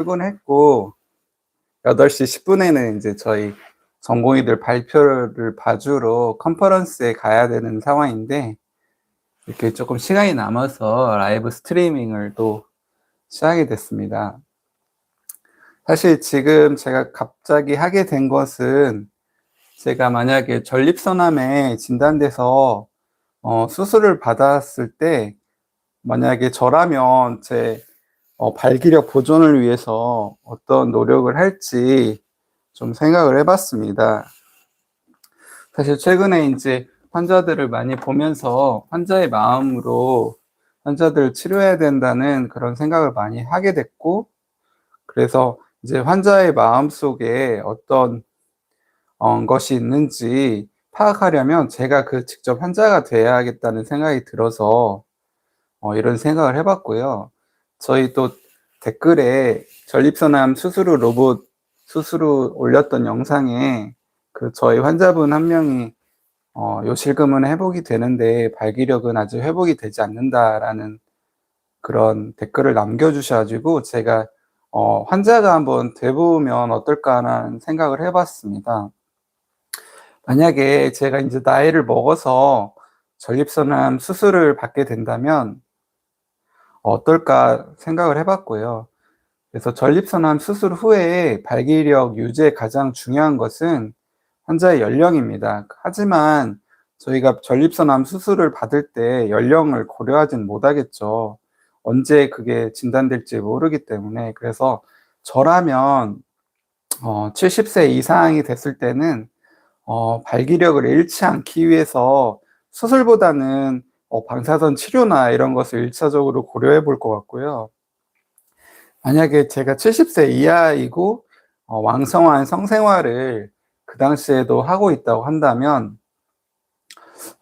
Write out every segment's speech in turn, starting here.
출근했고 8시 10분에는 이제 저희 전공의들 발표를 봐주러 컨퍼런스에 가야 되는 상황인데 이렇게 조금 시간이 남아서 라이브 스트리밍을 또 시작하게 됐습니다. 사실 지금 제가 갑자기 하게 된 것은 제가 만약에 전립선암에 진단돼서 어, 수술을 받았을 때 만약에 저라면 제 어, 발기력 보존을 위해서 어떤 노력을 할지 좀 생각을 해봤습니다. 사실 최근에 이제 환자들을 많이 보면서 환자의 마음으로 환자들을 치료해야 된다는 그런 생각을 많이 하게 됐고, 그래서 이제 환자의 마음 속에 어떤 어, 것이 있는지 파악하려면 제가 그 직접 환자가 돼야겠다는 생각이 들어서 어, 이런 생각을 해봤고요. 저희 또 댓글에 전립선암 수술 후 로봇 수술 후 올렸던 영상에 그 저희 환자분 한 명이 어, 요실금은 회복이 되는데 발기력은 아직 회복이 되지 않는다라는 그런 댓글을 남겨주셔가지고 제가 어, 환자가 한번 돼보면 어떨까라는 생각을 해봤습니다. 만약에 제가 이제 나이를 먹어서 전립선암 수술을 받게 된다면 어떨까 생각을 해봤고요. 그래서 전립선암 수술 후에 발기력 유지에 가장 중요한 것은 환자의 연령입니다. 하지만 저희가 전립선암 수술을 받을 때 연령을 고려하진 못하겠죠. 언제 그게 진단될지 모르기 때문에 그래서 저라면 어, 70세 이상이 됐을 때는 어, 발기력을 잃지 않기 위해서 수술보다는 어, 방사선 치료나 이런 것을 1차적으로 고려해 볼 것 같고요. 만약에 제가 70세 이하이고 어, 왕성한 성생활을 그 당시에도 하고 있다고 한다면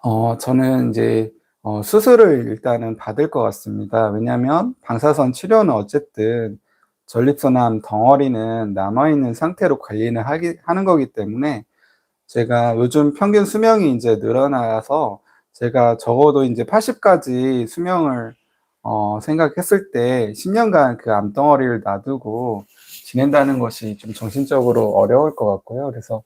어, 저는 이제 어, 수술을 일단은 받을 것 같습니다. 왜냐하면 방사선 치료는 어쨌든 전립선암 덩어리는 남아있는 상태로 관리는 하기, 하는 거기 때문에 제가 요즘 평균 수명이 이제 늘어나서 제가 적어도 이제 80까지 수명을 어, 생각했을 때 10년간 그 암덩어리를 놔두고 지낸다는 것이 좀 정신적으로 어려울 것 같고요. 그래서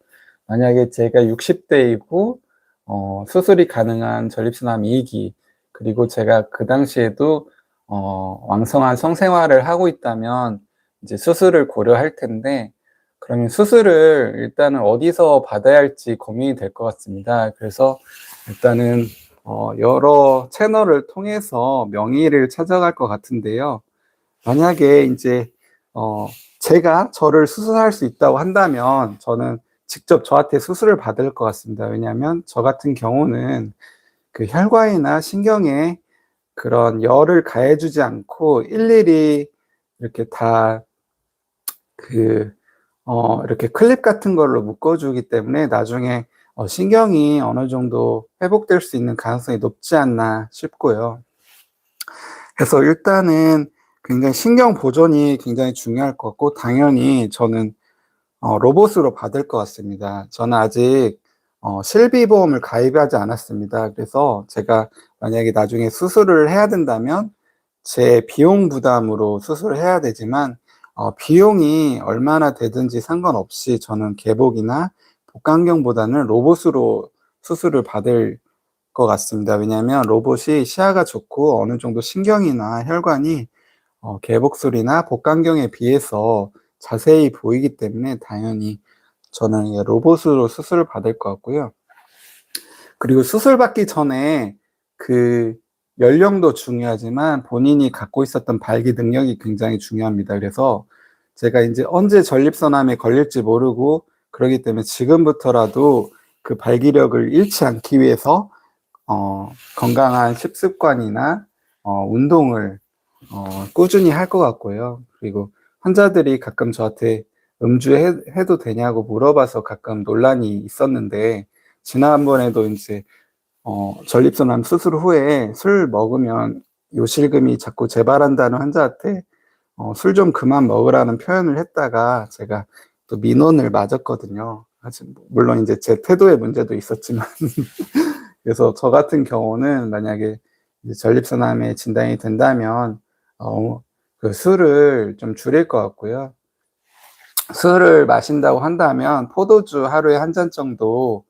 만약에 제가 60대이고 어, 수술이 가능한 전립선암 2기 그리고 제가 그 당시에도 어, 왕성한 성생활을 하고 있다면 이제 수술을 고려할 텐데 그러면 수술을 일단은 어디서 받아야 할지 고민이 될 것 같습니다. 그래서 일단은 어, 여러 채널을 통해서 명의를 찾아갈 것 같은데요. 만약에 이제 어, 제가 저를 수술할 수 있다고 한다면 저는 직접 저한테 수술을 받을 것 같습니다. 왜냐하면 저 같은 경우는 그 혈관이나 신경에 그런 열을 가해주지 않고 일일이 이렇게 다 그, 어, 이렇게 클립 같은 걸로 묶어주기 때문에 나중에 어, 신경이 어느 정도 회복될 수 있는 가능성이 높지 않나 싶고요. 그래서 일단은 굉장히 신경 보존이 굉장히 중요할 것 같고, 당연히 저는 어, 로봇으로 받을 것 같습니다. 저는 아직 어, 실비보험을 가입하지 않았습니다. 그래서 제가 만약에 나중에 수술을 해야 된다면 제 비용 부담으로 수술을 해야 되지만 어, 비용이 얼마나 되든지 상관없이 저는 개복이나 복강경보다는 로봇으로 수술을 받을 것 같습니다. 왜냐하면 로봇이 시야가 좋고 어느 정도 신경이나 혈관이 어, 개복술이나 복강경에 비해서 자세히 보이기 때문에 당연히 저는 로봇으로 수술을 받을 것 같고요. 그리고 수술 받기 전에 그 연령도 중요하지만 본인이 갖고 있었던 발기 능력이 굉장히 중요합니다. 그래서 제가 이제 언제 전립선암에 걸릴지 모르고 그러기 때문에 지금부터라도 그 발기력을 잃지 않기 위해서 어, 건강한 식습관이나 어, 운동을 어, 꾸준히 할 것 같고요. 그리고 환자들이 가끔 저한테 음주해도 되냐고 물어봐서 가끔 논란이 있었는데 지난번에도 이제 어, 전립선암 수술 후에 술 먹으면 요실금이 자꾸 재발한다는 환자한테 어, 술 좀 그만 먹으라는 표현을 했다가 제가 또 민원을 맞았거든요. 물론 이제 제 태도의 문제도 있었지만 그래서 저 같은 경우는 만약에 전립선암에 진단이 된다면 어, 그 술을 좀 줄일 것 같고요. 술을 마신다고 한다면 포도주 하루에 한 잔 정도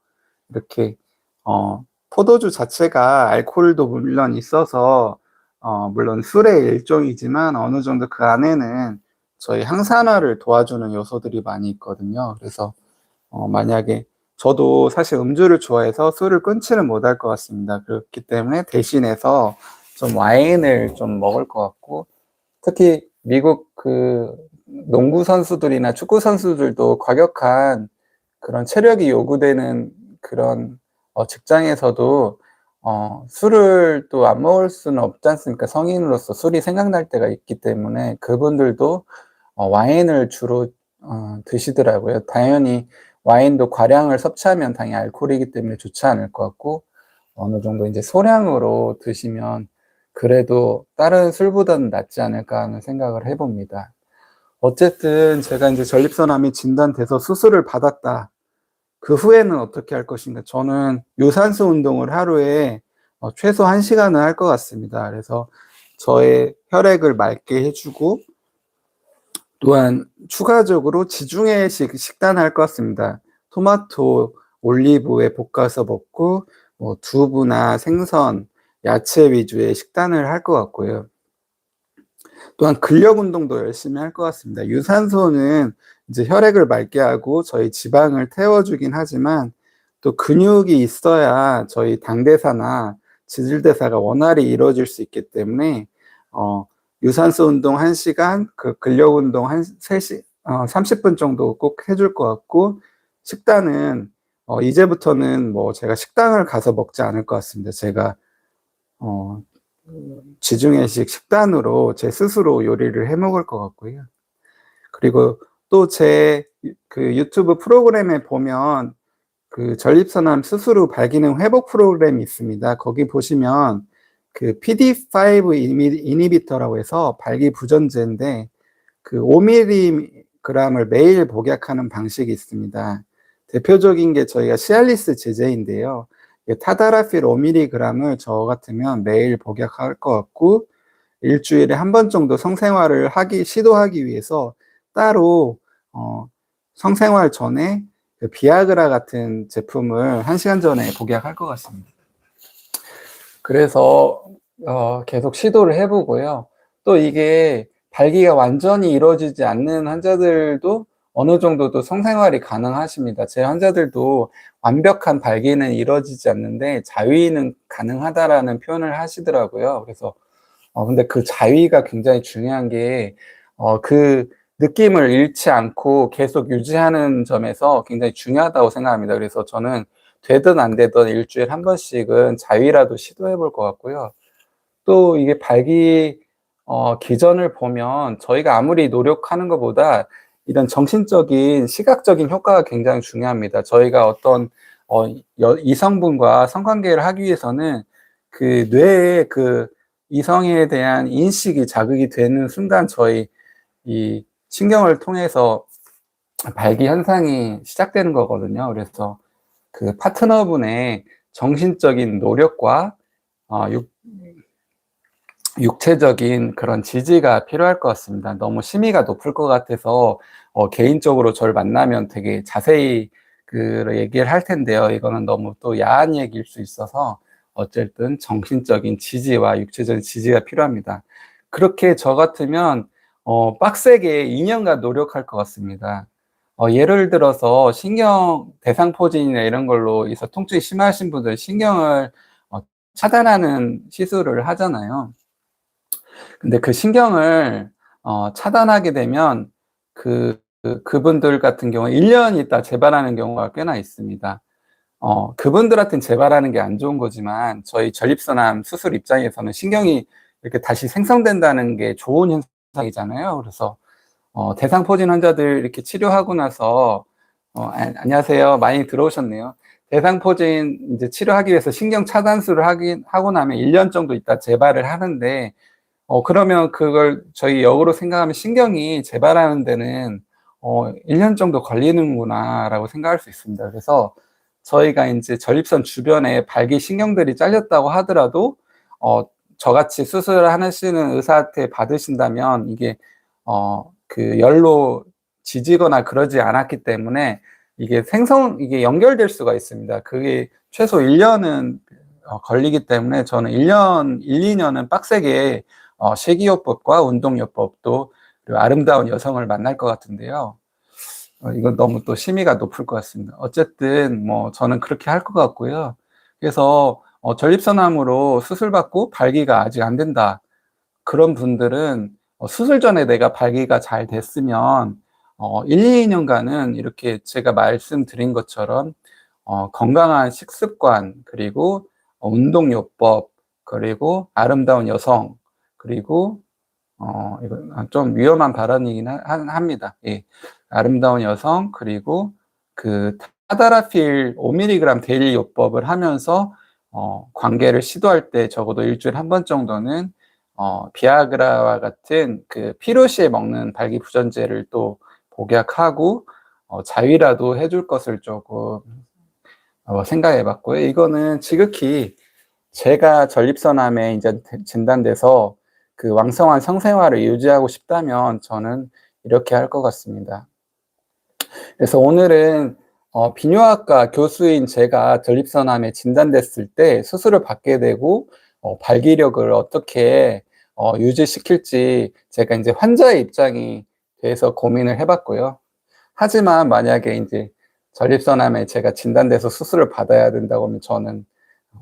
이렇게 어, 포도주 자체가 알코올도 물론 있어서 어, 물론 술의 일종이지만 어느 정도 그 안에는 저희 항산화를 도와주는 요소들이 많이 있거든요. 그래서 어, 만약에 저도 사실 음주를 좋아해서 술을 끊지는 못할 것 같습니다. 그렇기 때문에 대신해서 좀 와인을 좀 먹을 것 같고 특히 미국 그 농구 선수들이나 축구 선수들도 과격한 그런 체력이 요구되는 그런 어, 직장에서도 어, 술을 또 안 먹을 수는 없지 않습니까? 성인으로서 술이 생각날 때가 있기 때문에 그분들도 어, 와인을 주로 어, 드시더라고요. 당연히 와인도 과량을 섭취하면 당연히 알코올이기 때문에 좋지 않을 것 같고 어느 정도 이제 소량으로 드시면 그래도 다른 술보다는 낫지 않을까 하는 생각을 해봅니다. 어쨌든 제가 이제 전립선암이 진단돼서 수술을 받았다. 그 후에는 어떻게 할 것인가? 저는 유산소 운동을 하루에 어, 최소 1시간은 할 것 같습니다. 그래서 저의 혈액을 맑게 해주고 또한 추가적으로 지중해식 식단을 할것 같습니다. 토마토, 올리브에 볶아서 먹고 뭐 두부나 생선, 야채 위주의 식단을 할 것 같고요. 또한 근력 운동도 열심히 할 것 같습니다. 유산소는 이제 혈액을 맑게 하고 저희 지방을 태워주긴 하지만 또 근육이 있어야 저희 당대사나 지질대사가 원활히 이루어질 수 있기 때문에 어, 유산소 운동 1시간, 그 근력 운동 한 3시, 어, 30분 정도 꼭 해줄 것 같고 식단은 어, 이제부터는 뭐 제가 식당을 가서 먹지 않을 것 같습니다. 제가 어, 지중해식 식단으로 제 스스로 요리를 해 먹을 것 같고요. 그리고 또 제 그 유튜브 프로그램에 보면 그 전립선암 스스로 발기능 회복 프로그램이 있습니다. 거기 보시면 그 PD5 이니비터라고 해서 발기부전제인데 그 5mg을 매일 복약하는 방식이 있습니다. 대표적인 게 저희가 시알리스 제제인데요. 타다라필 5mg을 저 같으면 매일 복약할 것 같고 일주일에 한 번 정도 성생활을 하기 시도하기 위해서 따로 어, 성생활 전에 그 비아그라 같은 제품을 한 시간 전에 복약할 것 같습니다. 그래서 어, 계속 시도를 해보고요. 또 이게 발기가 완전히 이루어지지 않는 환자들도 어느 정도도 성생활이 가능하십니다. 제 환자들도 완벽한 발기는 이루어지지 않는데 자위는 가능하다라는 표현을 하시더라고요. 그래서 어 근데 그 자위가 굉장히 중요한 게 어 그 느낌을 잃지 않고 계속 유지하는 점에서 굉장히 중요하다고 생각합니다. 그래서 저는 되든 안 되든 일주일에 한 번씩은 자위라도 시도해 볼 것 같고요. 또 이게 발기 어 기전을 보면 저희가 아무리 노력하는 것보다 이런 정신적인 시각적인 효과가 굉장히 중요합니다. 저희가 어떤 어, 이성분과 성관계를 하기 위해서는 그 뇌의 그 이성에 대한 인식이 자극이 되는 순간 저희 이 신경을 통해서 발기 현상이 시작되는 거거든요. 그래서 그 파트너분의 정신적인 노력과 어, 육, 육체적인 그런 지지가 필요할 것 같습니다. 너무 심의가 높을 것 같아서 어, 개인적으로 저를 만나면 되게 자세히 그 얘기를 할 텐데요. 이거는 너무 또 야한 얘기일 수 있어서 어쨌든 정신적인 지지와 육체적인 지지가 필요합니다. 그렇게 저 같으면 어, 빡세게 2년간 노력할 것 같습니다. 어, 예를 들어서 신경 대상포진이나 이런 걸로 있어 통증이 심하신 분들 신경을 어, 차단하는 시술을 하잖아요. 근데 그 신경을 어, 차단하게 되면 그, 그, 그분들 같은 경우 1년 있다 재발하는 경우가 꽤나 있습니다. 어, 그분들한테는 재발하는 게 안 좋은 거지만 저희 전립선암 수술 입장에서는 신경이 이렇게 다시 생성된다는 게 좋은 현상이잖아요. 그래서 어, 대상포진 환자들 이렇게 치료하고 나서 어, 아, 안녕하세요. 많이 들어오셨네요. 대상포진 이제 치료하기 위해서 신경 차단술을 하긴 하고 나면 1년 정도 있다 재발을 하는데 어, 그러면 그걸 저희 역으로 생각하면 신경이 재발하는 데는 어, 1년 정도 걸리는구나 라고 생각할 수 있습니다. 그래서 저희가 이제 전립선 주변에 발기 신경들이 잘렸다고 하더라도 어, 저같이 수술을 하시는 의사한테 받으신다면 이게 어 그 열로 지지거나 그러지 않았기 때문에 이게 생성 이게 연결될 수가 있습니다. 그게 최소 1년은 어, 걸리기 때문에 저는 1년 1, 2년은 빡세게 어, 식이요법과 운동요법도 그리고 아름다운 여성을 만날 것 같은데요. 어, 이건 너무 또 심의가 높을 것 같습니다. 어쨌든 뭐 저는 그렇게 할 것 같고요. 그래서 어, 전립선암으로 수술받고 발기가 아직 안 된다. 그런 분들은 어, 수술 전에 내가 발기가 잘 됐으면 어, 1, 2년간은 이렇게 제가 말씀드린 것처럼 어, 건강한 식습관 그리고 어, 운동요법 그리고 아름다운 여성 그리고 어, 이건 좀 위험한 발언이긴 하, 합니다. 예. 아름다운 여성 그리고 그 타다라필 5mg 데일리 요법을 하면서 어, 관계를 시도할 때 적어도 일주일에 한번 정도는 어, 비아그라와 같은 그 피로시에 먹는 발기부전제를 또 복약하고 어, 자위라도 해줄 것을 조금 어, 생각해 봤고요. 이거는 지극히 제가 전립선암에 이제 진단돼서 그 왕성한 성생활을 유지하고 싶다면 저는 이렇게 할 것 같습니다. 그래서 오늘은 어, 비뇨학과 교수인 제가 전립선암에 진단됐을 때 수술을 받게 되고 어, 발기력을 어떻게 어, 유지시킬지 제가 이제 환자의 입장이 돼서 고민을 해봤고요. 하지만 만약에 이제 전립선암에 제가 진단돼서 수술을 받아야 된다고 하면 저는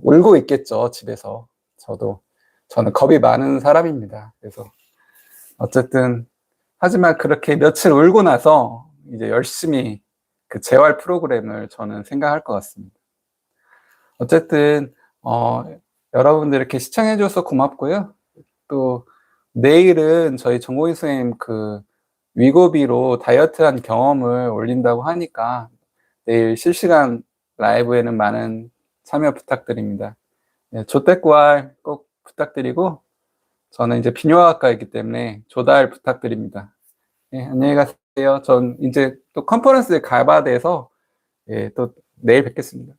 울고 있겠죠, 집에서. 저도. 저는 겁이 많은 사람입니다. 그래서 어쨌든 하지만 그렇게 며칠 울고 나서 이제 열심히 그 재활 프로그램을 저는 생각할 것 같습니다. 어쨌든 어, 여러분들 이렇게 시청해줘서 고맙고요. 또 내일은 저희 정고희 선생님 그 위고비로 다이어트한 경험을 올린다고 하니까 내일 실시간 라이브에는 많은 참여 부탁드립니다. 네, 조태구알 꼭 부탁드리고 저는 이제 비뇨학과이기 때문에 조달 부탁드립니다. 네, 안녕히 가세요. 전 이제 또 컨퍼런스에 가봐야 돼서 예, 또 내일 뵙겠습니다.